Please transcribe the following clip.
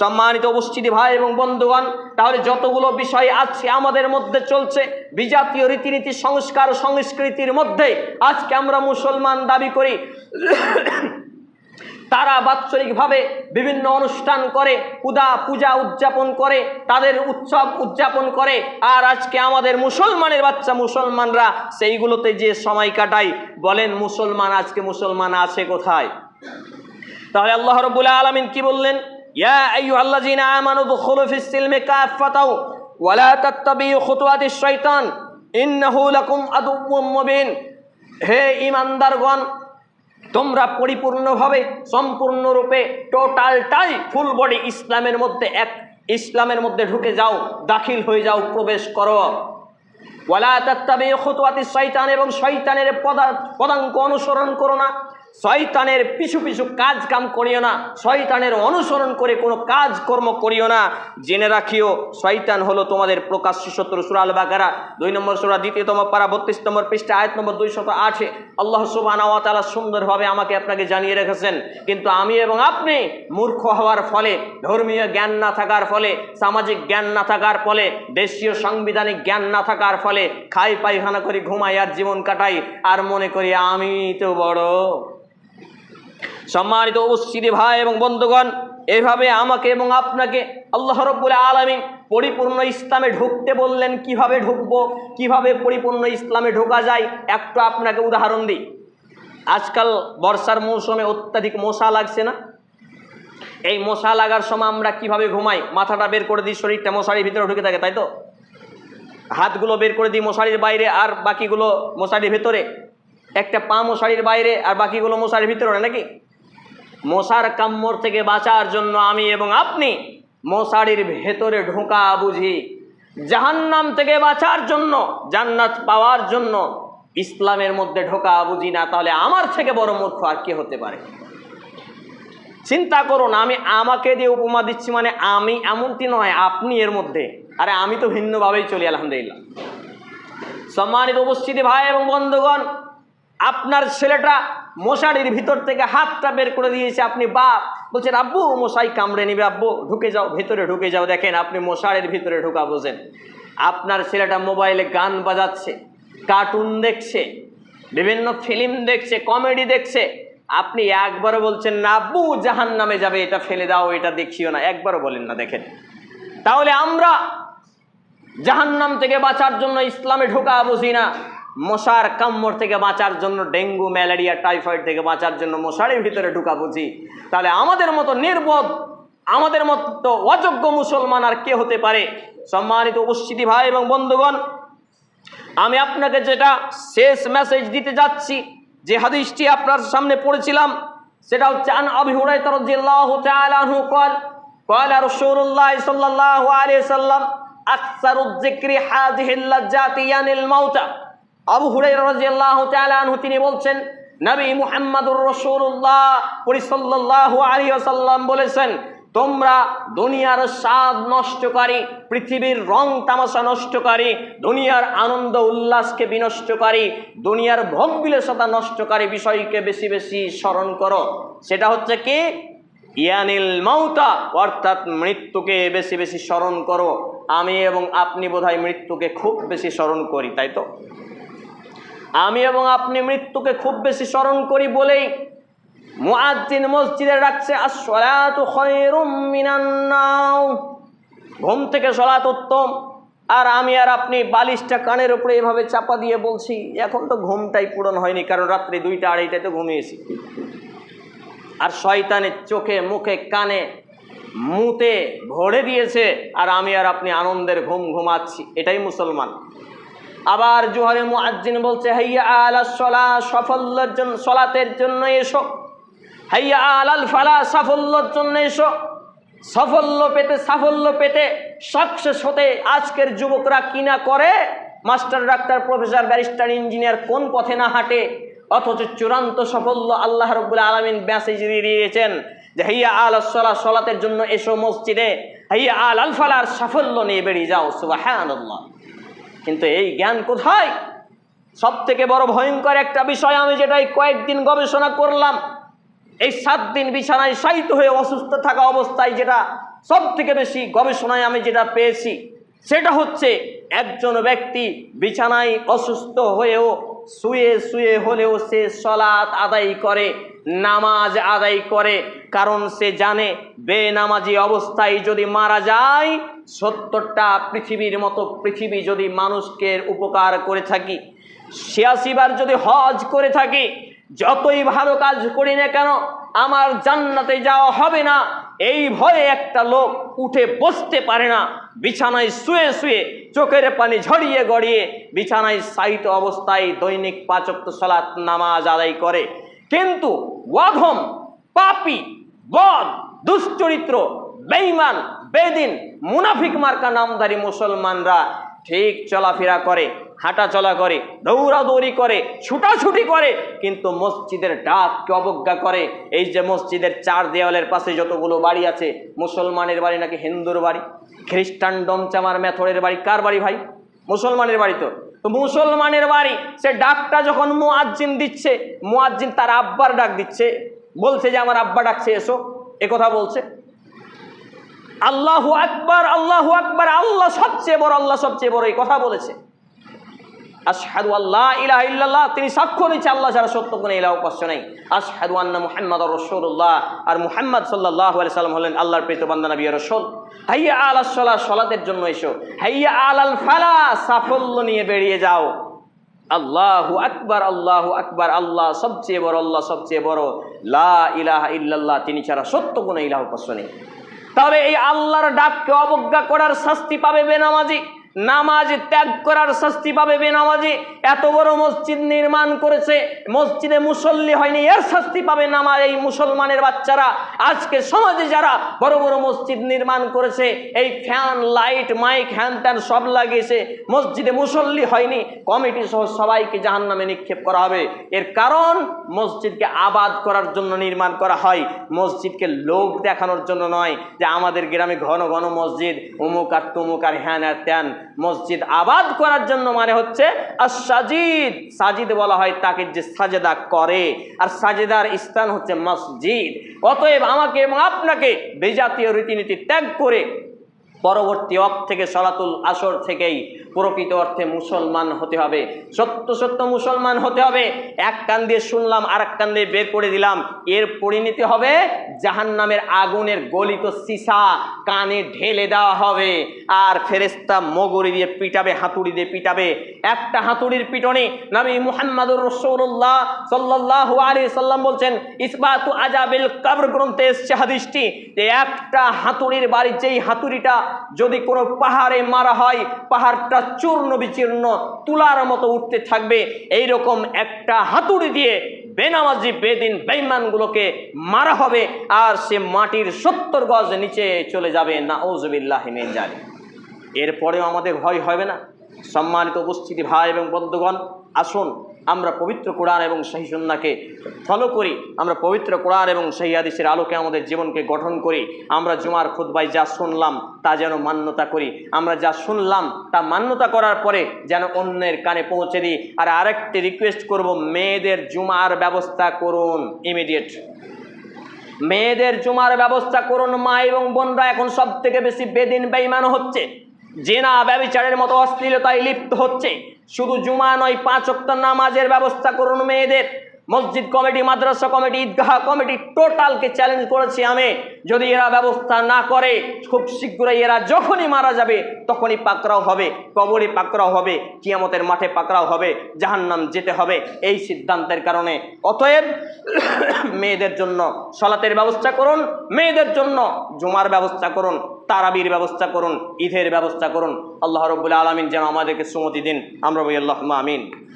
সম্মানিত উপস্থিতি ভাই এবং বন্ধুগণ, তাহলে যতগুলো বিষয় আছে আমাদের মধ্যে চলছে, বিজাতীয় রীতিনীতি সংস্কার সংস্কৃতির মধ্যে আজকে আমরা মুসলমান দাবি করি, তারা বাৎসরিকভাবে বিভিন্ন অনুষ্ঠান করে পূজা পূজা উদযাপন করে, তাদের উৎসব উদযাপন করে, আর আজকে আমাদের মুসলমানের বাচ্চা মুসলমানরা সেইগুলোতে যে সময় কাটায়, বলেন মুসলমান আজকে মুসলমান আছে কোথায়? তাহলে আল্লাহ রব্বুল আলামিন কি বললেন? ইয়া আইয়ুহাল্লাযীনা আমানু দুখুলু ফিস সিলমি কাফাতাও ওয়ালা তাত্তাবিউ খুতুওয়াতিশ শাইতান ইন্নাহু লাকুম আদুউম মুবিন। হে ঈমানদারগণ, তোমরা পরিপূর্ণভাবে, সম্পূর্ণরূপে, টোটালটাই ফুল বডি ইসলামের মধ্যে এক, ইসলামের মধ্যে ঢুকে যাও, দাখিল হয়ে যাও, প্রবেশ করো। ওয়ালা তাত্তাবি খুতুয়াতি শয়তান এবং শয়তানের পদা, পদাঙ্ক অনুসরণ করো না। শয়তানের পিছু পিছু কাজ কাম করিও না, শয়তানের অনুসরণ করে কোনো কাজ কর্ম করিও না। জেনে রাখিও, শয়তান হলো তোমাদের প্রকাশ্য শত্রু। সুরাল বাগারা দুই নম্বর সুরা, দ্বিতীয়তম পারা, বত্রিশ নম্বর পৃষ্ঠা, আয়াত নম্বর দুইশত আটে আল্লাহ সুবাহ সুন্দরভাবে আমাকে আপনাকে জানিয়ে রেখেছেন। কিন্তু আমি এবং আপনি মূর্খ হওয়ার ফলে, ধর্মীয় জ্ঞান না থাকার ফলে, সামাজিক জ্ঞান না থাকার ফলে, দেশীয় সাংবিধানিক জ্ঞান না থাকার ফলে খাই পায়খানা করি, ঘুমাই আর জীবন কাটাই, আর মনে করি আমি তো বড়। সম্মানিত উপস্থিতি ভাই এবং বন্ধুগণ, এভাবে আমাকে এবং আপনাকে আল্লাহ রব্বুল আলমিন পরিপূর্ণ ইসলামে ঢুকতে বললেন, কীভাবে ঢুকবো, কীভাবে পরিপূর্ণ ইসলামে ঢোকা যায়, একটু আপনাকে উদাহরণ দিই। আজকাল বর্ষার মৌসুমে অত্যাধিক মশা লাগছে না? এই মশা লাগার সময় আমরা কীভাবে ঘুমাই? মাথাটা বের করে দিই, শরীরটা মশারির ভিতরে ঢুকে থাকে, তাই তো? হাতগুলো বের করে দিই মশারির বাইরে, আর বাকিগুলো মশারির ভিতরে। একটা পা মশারির বাইরে, আর বাকিগুলো মশারির ভিতরে, নাকি? মশার কাম্মর থেকে বাঁচার জন্য আমি এবং আপনি মশারির ভেতরে ঢোকা বুঝি। জাহান্নাম থেকে বাঁচার জন্য, জান্নাত পাওয়ার জন্য ইসলামের মধ্যে ঢোকা বুঝি না, তাহলে আমার থেকে বড় মূর্খ আর কে হতে পারে? চিন্তা করুন, আমি আমাকে দিয়ে উপমা দিচ্ছি মানে আমি এমনটি নয়, আপনি এর মধ্যে। আরে আমি তো ভিন্নভাবেই চলি, আলহামদুলিল্লাহ। সম্মানিত উপস্থিতি ভাই এবং বন্ধুগণ, আপনার ছেলেটা মশারির ভিতর থেকে হাতটা বের করে দিয়েছে আপনি বাপ। বলছেন আব্বু মশাই কামড়ে নিবে আব্বু ঢুকে যাও, ভিতরে ঢুকে যাও, দেখেন আপনি মশারির ভিতরে ঢুকা বোঝেন আপনার ছেলেটা মোবাইলে গান বাজাচ্ছে, কার্টুন দেখছে, বিভিন্ন ফিল্ম দেখছে, কমেডি দেখছে। আপনি একবারও বলছেন না আব্বু জাহান নামে যাবে, এটা ফেলে দাও, এটা দেখিও না। একবারও বলেন না, দেখেন। তাহলে আমরা জাহান্নাম থেকে বাঁচার জন্য ইসলামে ঢোকা বুঝি না। মশার কাম্মর থেকে বাঁচার জন্য ডেঙ্গু ম্যালেরিয়া টাইফয়েড থেকে বাঁচার জন্য মশারির ভিতরে ঢুকা বুঝি তাহলে আমাদের মতো নির্বোধ আমাদের মতো অযোগ্য মুসলমান আর কে হতে পারে সম্মানিত উপস্থিতি ভাই এবং বন্ধুগণ আমি আপনাকে যেটা শেষ মেসেজ দিতে যাচ্ছি যে হাদিসটি আপনার সামনে পড়েছিলাম সেটা হচ্ছে আন আবি হুরায়রা রাদিয়াল্লাহু তাআলা আনহু قال قال رسول الله صلى الله عليه وسلم اكثر الذكر هذه اللذات يعني الموت আবু হুরায়রা রাদিয়াল্লাহু তাআলা আনহু তিনি বলছেন, নবী মুহাম্মদুর রাসূলুল্লাহ সাল্লাল্লাহু আলাইহি ওয়াসাল্লাম বলেছেন, তোমরা দুনিয়ার স্বাদ নষ্টকারী, পৃথিবীর রং তামাশা নষ্টকারী, দুনিয়ার আনন্দ উল্লাসকে বিনষ্টকারী, দুনিয়ার ভোগ বিলাসতা নষ্টকারী বিষয়কে বেশি বেশি স্মরণ করো। সেটা হচ্ছে কি? ইয়ানিল মাউতা, অর্থাৎ মৃত্যুকে বেশি বেশি স্মরণ করো। আমি এবং আপনি বোধহয় মৃত্যুকে খুব বেশি স্মরণ করি, তাই তো? আমি এবং আপনি মৃত্যুকে খুব বেশি স্মরণ করি বলেই মুআজ্জিন মসজিদে রাখছে ঘুম থেকে সলাত উত্তম। আর আমি আর আপনি বালিশটা কানের উপরে এভাবে চাপা দিয়ে বলছি, এখন তো ঘুমটাই পূরণ হয়নি, কারণ রাত্রি দুইটা আড়াইটায় তো ঘুমিয়েছি। আর শয়তানের চোখে, মুখে, কানে মুতে ভরে দিয়েছে, আর আমি আর আপনি আনন্দের ঘুম ঘুমাচ্ছি। এটাই মুসলমান। আবার জোহরে মুআজ্জিন বলছে, হাইয়া আলা সলা, সাফল্যের জন্য, সলাতের জন্য এসো। হাইয়া আলাল ফালা, সাফল্যর জন্য এসো। সাফল্য পেতে সাফল্য পেতে সাকসেস হতে আজকের যুবকরা কিনা করে? Master, doctor, professor, barrister, engineer কোন পথে না হাঁটে? অথচ চূড়ান্ত সাফল্য আল্লাহ রব্বুল আলমিন মেসেজ দিয়ে দিয়েছেন যে, হাইয়া আল সলা, সলাতের জন্য এসো মসজিদে। হাইয়া আল আল ফালার সাফল্য নিয়ে বেরিয়ে যাও সুবাহ কিন্তু এই জ্ঞান কোথায়? সব থেকে বড় ভয়ঙ্কর একটা বিষয় আমি যেটাই কয়েকদিন গবেষণা করলাম, এই সাত দিন বিছানায় শায়িত হয়ে অসুস্থ থাকা অবস্থায় যেটা সব থেকে বেশি গবেষণায় আমি যেটা পেয়েছি, সেটা হচ্ছে একজন ব্যক্তি বিছানায় অসুস্থ হয়েও শুয়ে শুয়ে হলেও সে সলাৎ আদায় করে। নামাজ আদায় করে, কারণ সে জানে বেনামাজি অবস্থায় যদি মারা যায়, সত্তরটা পৃথিবীর মতো পৃথিবী যদি মানুষকে উপকার করে থাকি ছিয়াশিবার যদি হজ করে থাকি, যতই ভালো কাজ করি না কেন, আমার জান্নাতে যাওয়া হবে না। এই ভয়ে একটা লোক উঠে বসতে পারে না, বিছানায় শুয়ে শুয়ে চোখের পানি ঝরিয়ে গড়িয়ে বিছানায় সাহিত অবস্থায় দৈনিক পাচক্ত সলাৎ নামাজ আদায় করে। কিন্তু ওয়াধম, পাপি, বদ, দুশ্চরিত্র, বেঈমান, বেদিন, মুনাফিক মার্কা নামধারী মুসলমানরা ঠিক চলাফেরা করে হাঁটা চলা করে, দৌড়াদৌড়ি করে, ছুটাছুটি করে, কিন্তু মসজিদের ডাককে অবজ্ঞা করে। এই যে মসজিদের চার দেওয়ালের পাশে যতগুলো বাড়ি আছে, মুসলমানের বাড়ি নাকি হিন্দুর বাড়ি? খ্রিস্টান ডমচামার মেথরের বাড়ি, কার বাড়ি ভাই? মুসলমানের বাড়ি তো। তো মুসলমানের বাড়ি, সে ডাকটা যখন মুআজ্জিন দিচ্ছে মুআজ্জিন তার আব্বার ডাক দিচ্ছে। বলছে যে, আমার আব্বা ডাকছে, এসো। এ কথা বলছে। আল্লাহু আকবার আল্লাহু আকবার, আল্লাহ সবচেয়ে বড়, আল্লাহ সবচেয়ে বড়। এই কথা বলেছে। আল্লাহ তিনি সাক্ষ্য দিচ্ছে আল্লাহ ছাড়া সত্য কোনো ইলাহ উপাস্য নেই। আশহাদু আন্না মুহাম্মদ রাসূলুল্লাহ। আর মুহাম্মদ সাল্লাল্লাহু আলাইহি সাল্লাম হলেন আল্লাহর প্রিয় বান্দা নবী রাসূল। হাইয়া আলাস সালাহ সালাতের জন্য এসো। হাইয়া আলাল ফালা, সাফল্য নিয়ে বেরিয়ে যাও। আল্লাহু আকবার আল্লাহু আকবার, আল্লাহ সবচেয়ে বড়, আল্লাহ সবচেয়ে বড়। লা ইলাহা ইল্লাল্লাহ, তিনি ছাড়া সত্য কোনো ইলাহ উপাস্য নেই। তবে এই আল্লাহর ডাককে অবজ্ঞা করার শাস্তি পাবে বেনামাজি। নামাজ ত্যাগ করার শাস্তি পাবে বেনামাজি। এত বড় মসজিদ নির্মাণ করেছে, মসজিদে মুসল্লি হয়নি, এর শাস্তি পাবে নামাজ এই মুসলমানের বাচ্চারা। আজকে সমাজে যারা বড় বড় মসজিদ নির্মাণ করেছে, এই ফ্যান, লাইট, মাইক, হ্যান ত্যান সব লাগিয়েছে, মসজিদে মুসল্লি হয়নি, কমিটি সহ সবাইকে জাহান নামে নিক্ষেপ করা হবে। এর কারণ, মসজিদকে আবাদ করার জন্য নির্মাণ করা হয়, মসজিদকে লোক দেখানোর জন্য নয়, যে আমাদের গ্রামে ঘন ঘন মসজিদ, উমুক আর তুমুক আর হ্যান আর ত্যান। মসজিদ আবাদ করার জন্য মানে হচ্ছে আর সাজিদ সাজিদ বলা হয় তাকে যে সাজেদা করে। আর সাজেদার স্থান হচ্ছে মসজিদ। অতএব আমাকে এবং আপনাকে বেজাতীয় রীতিনীতি ত্যাগ করে পরবর্তী অক থেকে সলাতুল আসর থেকেই প্রকৃত অর্থে মুসলমান হতে হবে। সত্য সত্য মুসলমান হতে হবে। এক কান দিয়ে শুনলাম আর এক কান দিয়ে বের করে দিলাম। এর পরিণতি হবে জাহান নামের আগুনের গলিত সিসা কানে ঢেলে দেওয়া হবে। আর ফেরেস্তা মগরি দিয়ে পিটাবে, হাতুড়ি দিয়ে পিটাবে। একটা হাতুড়ির পিটনে নবী মুহাম্মাদুর রসৌল্লাহ সাল্লাহ আলী সাল্লাম বলছেন, ইসবাতু আজাবিল কাবর গ্রন্থে এসছে হাদিসটি যে একটা হাতুড়ির বাড়ি, যেই হাতুড়িটা যদি কোনো পাহাড়ে মারা হয়, পাহাড়টা চূর্ণ বিচীর্ণ তুলার মতো উঠতে থাকবে। এই রকম একটা হাতুড়ি দিয়ে বেনামাজি, বেদিন, বেইমানগুলোকে মারা হবে আর সে মাটির সত্তর গজ নিচে চলে যাবে। না ওজবিল্লাহ হিমেন জানি এরপরেও আমাদের ভয় হবে না। সম্মানিত উপস্থিতি ভাই এবং বন্ধুগণ, আসুন আমরা পবিত্র কোরআন এবং সেই সন্নাকে ফলো করি, আমরা পবিত্র কোরআন এবং সেই আদিসের আলোকে আমাদের জীবনকে গঠন করি, আমরা জুমার খুদ্বাই যা শুনলাম তা যেন মান্যতা করি, আমরা যা শুনলাম তা মান্যতা করার পরে যেন অন্যের কানে পৌঁছে দিই। আর আরেকটি রিকোয়েস্ট করব, মেয়েদের জুমার ব্যবস্থা করুন ইমিডিয়েট মেয়েদের জুমার ব্যবস্থা করুন, মা এবং বোনরা এখন সব থেকে বেশি বেদিন বেইমান হচ্ছে। জেনা ব্যবিচারের মতো অশ্লীলতায় লিপ্ত হচ্ছে। শুধু জুমা নয় পাঁচ নামাজের ব্যবস্থা করুন মেয়েদের। মসজিদ কমিটি, মাদ্রাসা কমিটি, ঈদগাহ কমিটি টোটালকে চ্যালেঞ্জ করেছি আমি। যদি এরা ব্যবস্থা না করে, খুব শীঘ্রই এরা যখনই মারা যাবে, তখনই পাকড়াও হবে কবরে পাকড়াও হবে, কিয়ামতের মাঠে পাকড়াও হবে, জাহান্নাম যেতে হবে, এই সিদ্ধান্তের কারণে। অতএব মেয়েদের জন্য সলাতের ব্যবস্থা করুন, মেয়েদের জন্য জুমার ব্যবস্থা করুন, তারাবির ব্যবস্থা করুন, ঈদের ব্যবস্থা করুন। আল্লাহ রব্বুল আলমিন যেন আমাদেরকে সুমতি দিন আমরা বলি আল্লাহ আমিন।